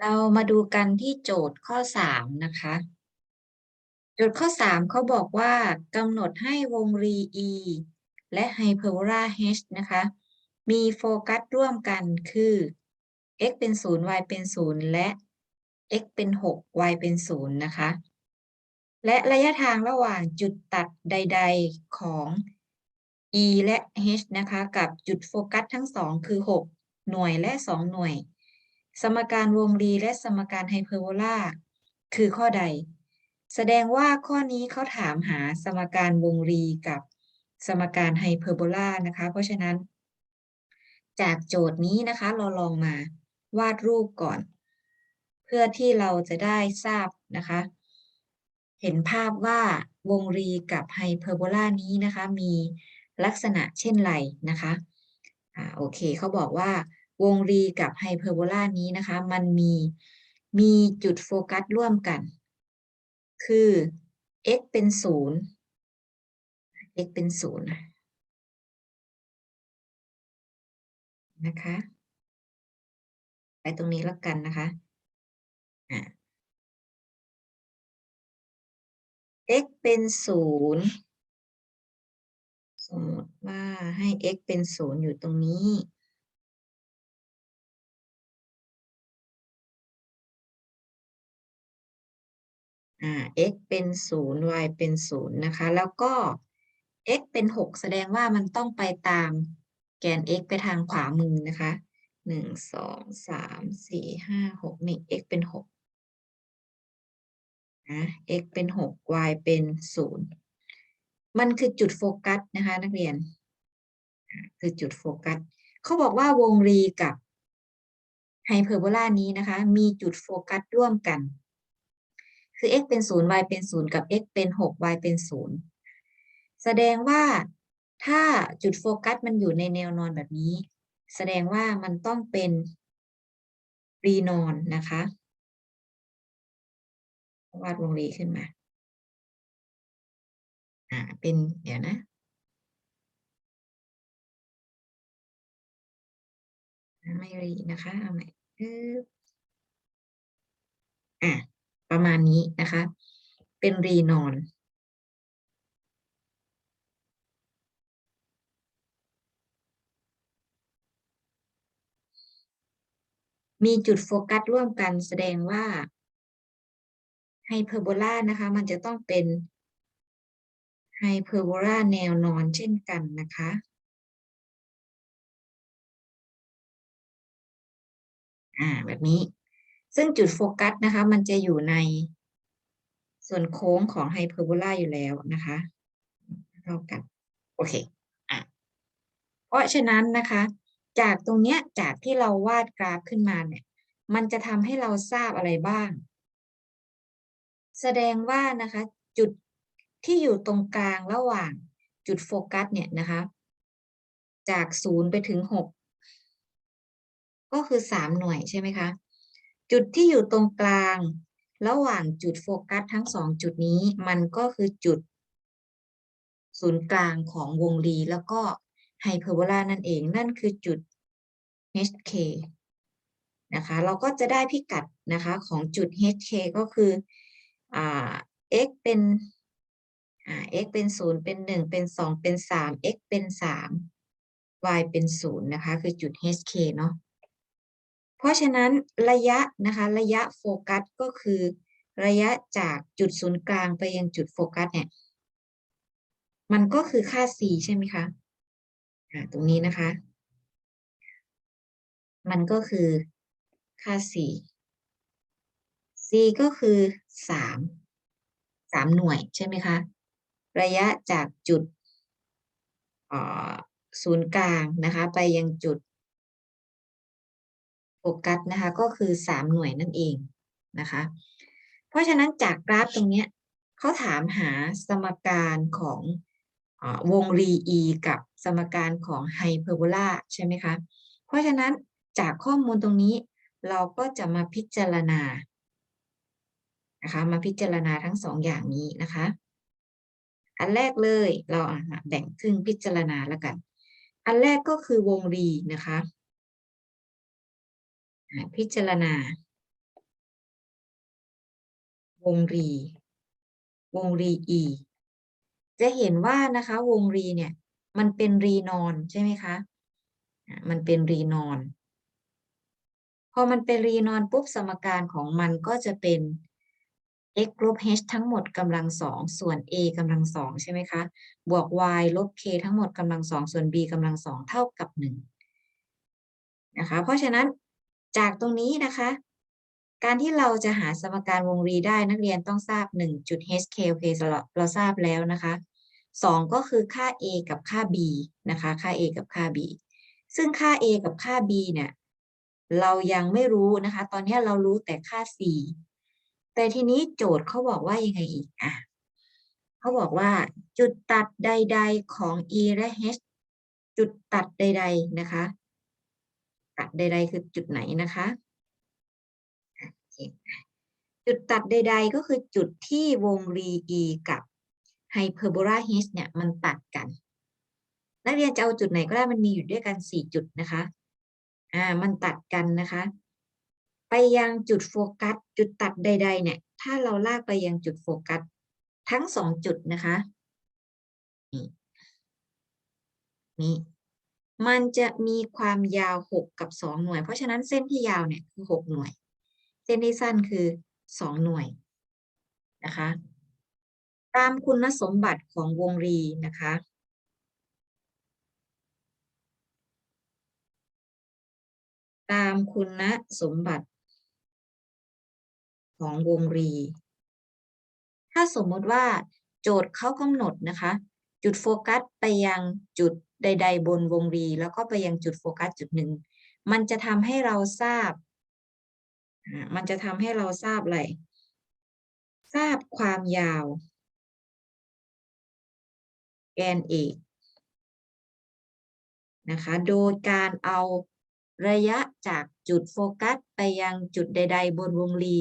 เรามาดูกันที่โจทย์ข้อสามนะคะ โจทย์ข้อสามเขาบอกว่ากำหนดให้วงรี E และไฮเปอร์โบลา H นะคะ มีโฟกัสร่วมกันคือ x เป็น 0 y เป็น 0 และ x เป็น 6 y เป็น 0 นะคะ และระยะทางระหว่างจุดตัดใด ๆของ E และ H นะคะ กับจุดโฟกัสทั้งสองคือ 6 หน่วยและ 2 หน่วย สมการวงรีและสมการไฮเปอร์โบลาคือข้อใด แสดงว่าข้อนี้เขาถามหาสมการวงรีกับสมการไฮเปอร์โบลานะคะ เพราะฉะนั้น จากโจทย์นี้นะคะเราลองมาวาดรูปก่อน เพื่อที่เราจะได้ทราบนะคะ เห็นภาพว่าวงรีกับไฮเปอร์โบลานี้นะคะ มีลักษณะเช่นไรนะคะอ่าโอเคเขาบอกว่า วงรีกับไฮเปอร์โบลานี้นะคะ มันมีมีจุดโฟกัสร่วมกัน คือ x เป็นศูนย์ x เป็นศูนย์นะคะ ไปตรงนี้แล้วกันนะคะ x เป็นศูนย์สมมติว่าให้ x เป็นศูนย์อยู่ตรงนี้ x เป็นศูนย์ y เป็นศูนะคะ แล้วก็ x เป็นหกแสดงว่ามันต้องไปตามแกน x ไปทางขวามือนะคะหนึ่งสองสามสี่ห้าหกนี่ x เป็นหกนะ x เป็นหก y เป็นศูนย์มันคือจุดโฟกัสนะคะ นักเรียน คือจุดโฟกัส เขาบอกว่าวงรีกับไฮเปอร์โบลานี้นะคะ มีจุดโฟกัสร่วมกัน คือ x เป็นศูนย์ y เป็นศูนย์กับ x เป็นหก y เป็นศูนย์แสดงว่าถ้าจุดโฟกัสมันอยู่ในแนวนอนแบบนี้ แสดงว่ามันต้องเป็นรีนอนนะคะ วาดวงรีขึ้นมา อ่า เป็น เดี๋ยวนะไม่รีนะคะ เอาใหม่อะ ประมาณนี้นะคะ เป็นรีนอนมีจุดโฟกัสร่วมกันแสดงว่าไฮเปอร์โบลานะคะ มันจะต้องเป็นไฮเปอร์โบลาแนวนอนเช่นกันนะคะ อ่า แบบนี้ ซึ่งจุดโฟกัสนะคะ มันจะอยู่ในส่วนโค้งของไฮเปอร์โบลาอยู่แล้วนะคะเท่ากัน โอเคอะเพราะฉะนั้นนะคะ จากตรงเนี้ยจากที่เราวาดกราฟขึ้นมาเนี่ย มันจะทำให้เราทราบอะไรบ้าง แสดงว่านะคะ จุดที่อยู่ตรงกลางระหว่างจุดโฟกัสเนี่ยนะคะ จากศูนย์ไปถึงหกก็คือสามหน่วยใช่ไหมคะ จุดที่อยู่ตรงกลาง ระหว่างจุดโฟกัสทั้งสองจุดนี้ มันก็คือจุด ศูนย์กลางของวงรีแล้วก็ไฮเปอร์โบลานั่นเอง นั่นคือจุด HK นะคะ เราก็จะได้พิกัดนะคะของจุด HK ก็คืออ่า x เป็นอ่า x เป็นศูนย์เป็นหนึ่งเป็นสองเป็นสาม x เป็นสาม y เป็นศูนย์นะคะ คือจุด HK เนาะ เพราะฉะนั้นระยะนะคะระยะโฟกัสก็คือระยะจากจุดศูนย์กลางไปยังจุดโฟกัสเนี่ย มันก็คือค่า c ใช่ไหมคะตรงนี้นะคะ มันก็คือค่า c c ก็คือสามสามหน่วยใช่ไหมคะ ระยะจากจุดศูนย์กลางนะคะ ไปยังจุด กัสนะคะก็คือสามหน่วยนั่นเองนะคะ เพราะฉะนั้นจากกราฟตรงนี้เขาถามหาสมการของอวงรี e กับสมการของไฮเปอร์โบลาใช่ไหมคะ เพราะฉะนั้นจากข้อมูลตรงนี้เราก็จะมาพิจารณานะคะมาพิจารณาทั้งสองอย่างนี้นะคะ อันแรกเลยเราแบ่งครึ่งพิจารณาแล้วกัน อันแรกก็คือวงรีนะคะ พิจารณาวงรี วงรี e จะเห็นว่านะคะ วงรีเนี่ย มันเป็นรีนอนใช่ไหมคะอะมันเป็นรีนอน พอมันเป็นรีนอนปุ๊บสมการของมันก็จะเป็น x ลบ h ทั้งหมดกำลังสองส่วน a กำลังสองใช่ไหมคะ บวก y ลบ k ทั้งหมดกำลังสองส่วน b กำลังสองเท่ากับหนึ่งนะคะ เพราะฉะนั้น จากตรงนี้นะคะ การที่เราจะหาสมการวงรีได้นักเรียนต้องทราบ1จุด hk โอเคเราทราบแล้วนะคะสองก็คือค่า a กับค่า b นะคะ ค่า a กับค่า b ซึ่งค่า a กับค่า b เนี่ยเรายังไม่รู้นะคะ ตอนนี้เรารู้แต่ค่า c แต่ทีนี้โจทย์เขาบอกว่ายังไงอีกอะเขาบอกว่าจุดตัดใด ๆของ e และ h จุดตัดใด ๆ นะคะ ใด ๆ คือจุดไหนนะคะ จุดตัดใด ๆ ก็คือจุดที่วงรี e กับไฮเปอร์โบลา h เนี่ยมันตัดกัน นักเรียนจะเอาจุดไหนก็ได้มันมีอยู่ด้วยกันสี่จุดนะคะอ่ามันตัดกันนะคะ ไปยังจุดโฟกัส จุดตัดใด ๆ เนี่ย ถ้าเราลากไปยังจุดโฟกัส ทั้งสองจุดนะคะนี่นี่ มันจะมีความยาวหกกับสองหน่วย เพราะฉะนั้นเส้นที่ยาวเนี่ยคือหกหน่วย เส้นที่สั้นคือสองหน่วยนะคะ ตามคุณสมบัติของวงรีนะคะ ตามคุณสมบัติของวงรี ถ้าสมมติว่าโจทย์เขากำหนดนะคะ จุดโฟกัสไปยังจุด ใด ๆ บนวงรี แล้วก็ไปยังจุดโฟกัสจุดหนึ่ง มันจะทำให้เราทราบ มันจะทำให้เราทราบอะไร ทราบความยาว แกนเอกนะคะ โดยการเอาระยะจากจุดโฟกัสไปยังจุดใด ๆ บนวงรี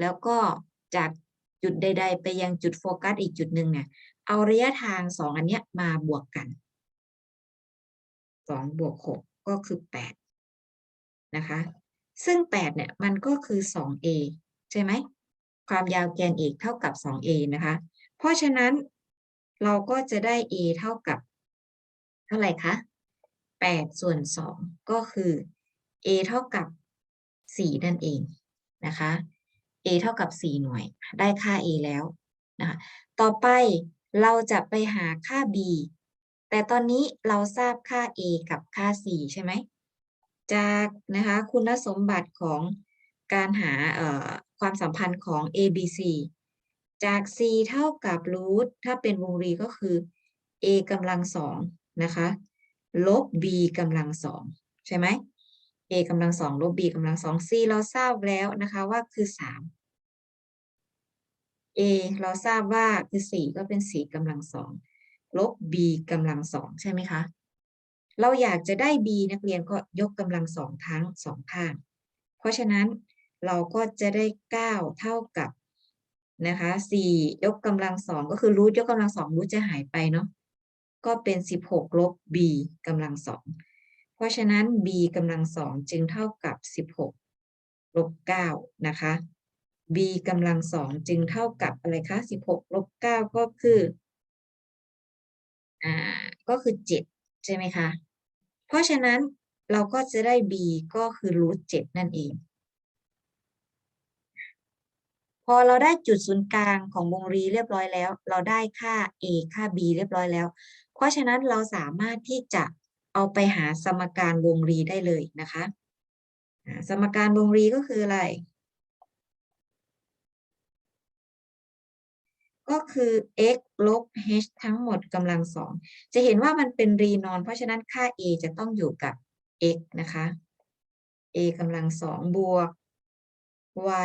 แล้วก็จากจุดใด ๆ ไปยังจุดโฟกัสอีกจุดหนึ่งเนี่ย เอาระยะทางสองอันเนี้ยมาบวกกัน สองบวกหกก็คือแปดนะคะ ซึ่งแปดเนี่ยมันก็คือสอง a ใช่ไหม ความยาวแกนเอกเท่ากับสอง a นะคะ เพราะฉะนั้นเราก็จะได้ a เท่ากับ เท่าไหร่คะแปดส่วนสองก็คือ a เท่ากับสี่นั่นเองนะคะ a เท่ากับสี่หน่วย ได้ค่า a แล้วนะคะ ต่อไปเราจะไปหาค่า b แต่ตอนนี้เราทราบค่า a กับค่า c ใช่ไหม จากนะคะคุณสมบัติของการหาความสัมพันธ์ของ a b c จาก c เท่ากับรูทถ้าเป็นวงรีก็คือ a กำลังสองนะคะลบ b กำลังสองใช่ไหม a กำลังสองลบ b กำลังสอง c เราทราบแล้วนะคะว่าคือสาม a เราทราบว่าคือสี่ก็เป็นสี่กำลังสอง ลบ b กำลังสองใช่ไหมคะ เราอยากจะได้ b นักเรียนก็ยกกำลังสองทั้งสองข้าง เพราะฉะนั้นเราก็จะได้เก้าเท่ากับนะคะสี่ยกกำลังสองก็คือรูทยกกำลังสองรูทจะหายไปเนาะก็เป็นสิบหกลบ b กำลังสองเพราะฉะนั้น b กำลังสองจึงเท่ากับสิบหกลบเก้านะคะ b กำลังสองจึงเท่ากับอะไรคะสิบหกลบเก้าก็คือ อ่าก็คือเจ็ดใช่ไหมคะ เพราะฉะนั้นเราก็จะได้ b ก็คือรูทเจ็ดนั่นเอง พอเราได้จุดศูนย์กลางของวงรีเรียบร้อยแล้ว เราได้ค่า a ค่า b เรียบร้อยแล้ว เพราะฉะนั้นเราสามารถที่จะเอาไปหาสมการวงรีได้เลยนะคะ สมการวงรีก็คืออะไร ก็คือ x ลบ h ทั้งหมดกำลังสอง จะเห็นว่ามันเป็นรีนอน เพราะฉะนั้นค่า a จะต้องอยู่กับ x นะคะ a กำลังสองบวก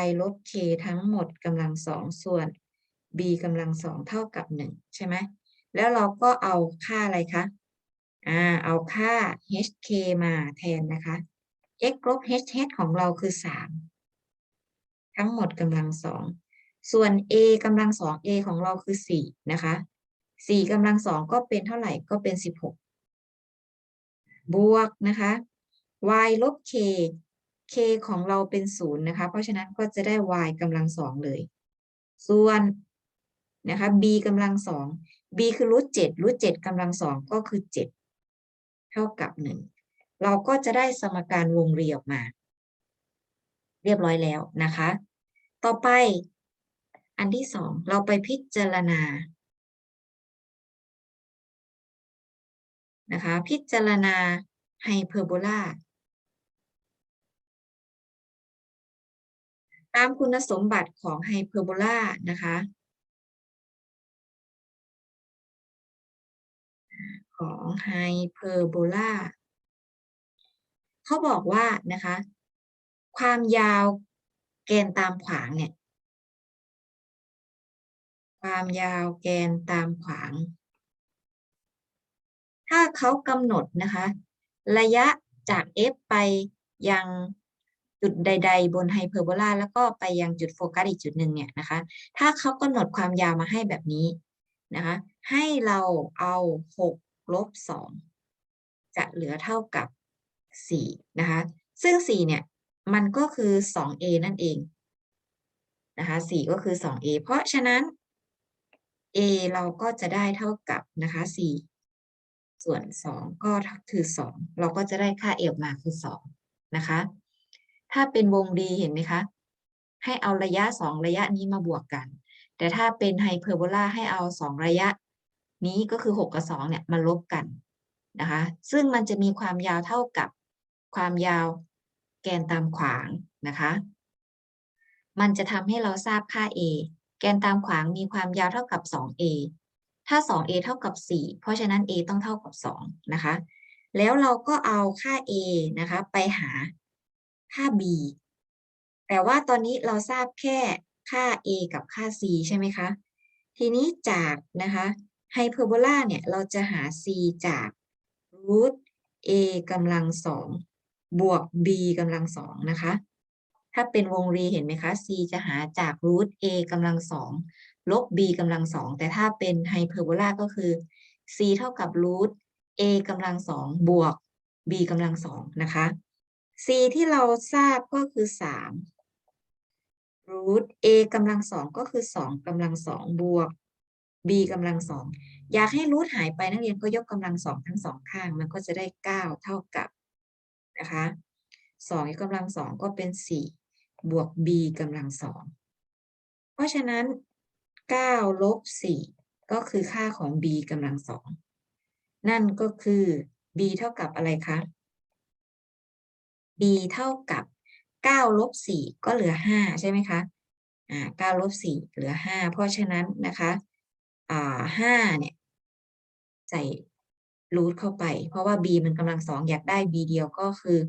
y ลบ k ทั้งหมดกำลังสองส่วน b กำลังสองเท่ากับหนึ่งใช่ไหม แล้วเราก็เอาค่าอะไรคะ อ่า เอาค่า hk มาแทนนะคะ x ลบ h h ของเราคือสามทั้งหมดกำลังสอง ส่วน a กำลังสอง a ของเราคือสี่นะคะสี่กำลังสองก็เป็นเท่าไหร่ก็เป็นสิบหกบวกนะคะ y ลบ k k ของเราเป็นศูนย์นะคะ เพราะฉะนั้นก็จะได้ y กำลังสองเลย ส่วนนะคะ b กำลังสอง b คือรูทเจ็ดรูทเจ็ดกำลังสองก็คือเจ็ดเท่ากับหนึ่งเราก็จะได้สมการวงรีออกมา เรียบร้อยแล้วนะคะ ต่อไป อันที่สองเราไปพิจารณานะคะพิจารณาไฮเปอร์โบลาตามคุณสมบัติของไฮเปอร์โบลานะคะของไฮเปอร์โบลาเขาบอกว่านะคะ ความยาวแกนตามขวางเนี่ย ความยาวแกนตามขวาง ถ้าเขากำหนดนะคะ ระยะจาก f ไปยังจุดใด ๆ บนไฮเปอร์โบลาแล้วก็ไปยังจุดโฟกัสอีกจุดหนึ่งเนี่ยนะคะ ถ้าเขากำหนดความยาวมาให้แบบนี้นะคะ ให้เราเอา6ลบ2จะเหลือเท่ากับ4นะคะ ซึ่ง 4 เนี่ย มันก็คือ 2a นั่นเองนะคะ4ก็คือ 2a เพราะฉะนั้น a เราก็จะได้เท่ากับนะคะ4ส่วน 2 ก็คือ 2 เราก็จะได้ค่า a ออกมาคือ 2 นะคะ ถ้าเป็นวงรีเห็นไหมคะ ให้เอาระยะ 2 ระยะนี้มาบวกกัน แต่ถ้าเป็นไฮเปอร์โบลาให้เอา 2 ระยะ นี้ก็คือ 6 กับ 2 เนี่ยมาลบกันนะคะ ซึ่งมันจะมีความยาวเท่ากับความยาวแกนตามขวางนะคะ มันจะทำให้เราทราบค่า a แกนตามขวางมีความยาวเท่ากับ 2a ถ้า 2a เท่ากับ 4 เพราะฉะนั้น a ต้องเท่ากับ 2 นะคะ แล้วเราก็เอาค่า a นะคะ ไปหาค่า b แต่ว่าตอนนี้เราทราบแค่ค่า a กับค่า c ใช่ไหมคะ ทีนี้จากนะคะไฮเปอร์โบลาเนี่ยเราจะหา c จากรูท a กำลังสองบวก b กำลังสองนะคะ ถ้าเป็นวงรีเห็นไหมคะ c จะหาจากรูท a กำลังสองลบ b กำลังสองแต่ถ้าเป็นไฮเปอร์โบลาก็คือ c เท่ากับรูท a กำลังสองบวก b กำลังสองนะคะ c ที่เราทราบก็คือสามรูท a กำลังสองก็คือสองกำลังสองบวก b กำลังสองอยากให้รูทหายไปนักเรียนก็ยกกำลังสองทั้งสองข้าง มันก็จะได้เก้าเท่ากับนะคะสองยกกำลังสองก็เป็นสี่ บวก b กำลังสอง เพราะฉะนั้นเก้าลบสี่ก็คือค่าของ b กำลังสอง นั่นก็คือ b เท่ากับอะไรคะ b เท่ากับเก้าลบสี่ก็เหลือห้าใช่ไหมคะอ่าเก้าลบสี่เหลือห้าเพราะฉะนั้นนะคะอ่าห้าเนี่ย ใส่รูทเข้าไป เพราะว่า b มันกำลังสองอยากได้ b เดียวก็คือ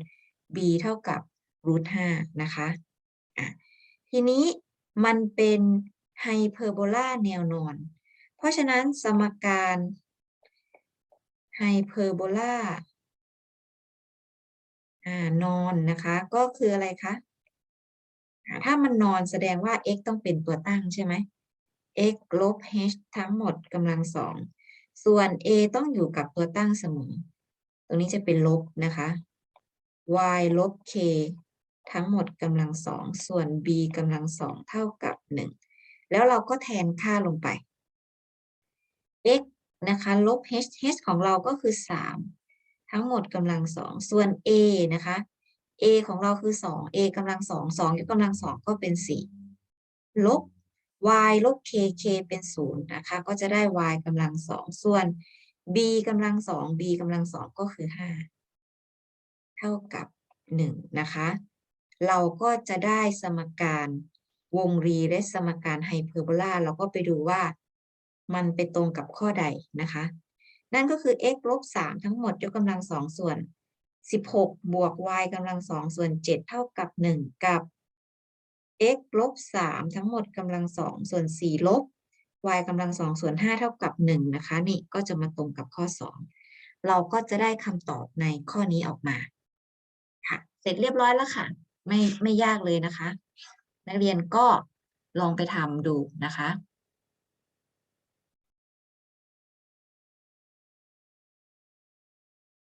b เท่ากับรูทห้านะคะ ทีนี้มันเป็นไฮเปอร์โบลาแนวนอน เพราะฉะนั้นสมการไฮเปอร์โบลาอ่านอนนะคะ ก็คืออะไรคะถ้ามันนอนแสดงว่า x ต้องเป็นตัวตั้งใช่ไหม x ลบ h ทั้งหมดกำลังสอง ส่วน a ต้องอยู่กับตัวตั้งเสมอ ตรงนี้จะเป็นลบนะคะ y ลบ k ทั้งหมดกำลังสองส่วน b กำลังสองเท่ากับหนึ่งแล้วเราก็แทนค่าลงไป x นะคะลบ h h ของเราก็คือสามทั้งหมดกำลังสองส่วน a นะคะ a ของเราคือสอง a กำลังสองสองยกกำลังสองก็เป็นสี่ลบ y ลบ k k เป็นศูนย์นะคะ ก็จะได้ y กำลังสองส่วน b กำลังสอง b กำลังสองก็คือห้าเท่ากับหนึ่งนะคะ เราก็จะได้สมการวงรีและสมการไฮเปอร์โบลาเราก็ไปดูว่ามันไปตรงกับข้อใดนะคะ นั่นก็คือ x ลบสามทั้งหมดยกกำลังสองส่วนสิบหกบวก y กำลังสองส่วนเจ็ดเท่ากับหนึ่งกับ x ลบสามทั้งหมดกำลังสองส่วนสี่ลบ y กำลังสองส่วนห้าเท่ากับหนึ่งนะคะ นี่ก็จะมาตรงกับข้อสองเราก็จะได้คำตอบในข้อนี้ออกมาค่ะ เสร็จเรียบร้อยแล้วค่ะ ไม่ไม่ยากเลยนะคะ นักเรียนก็ลองไปทำดูนะคะ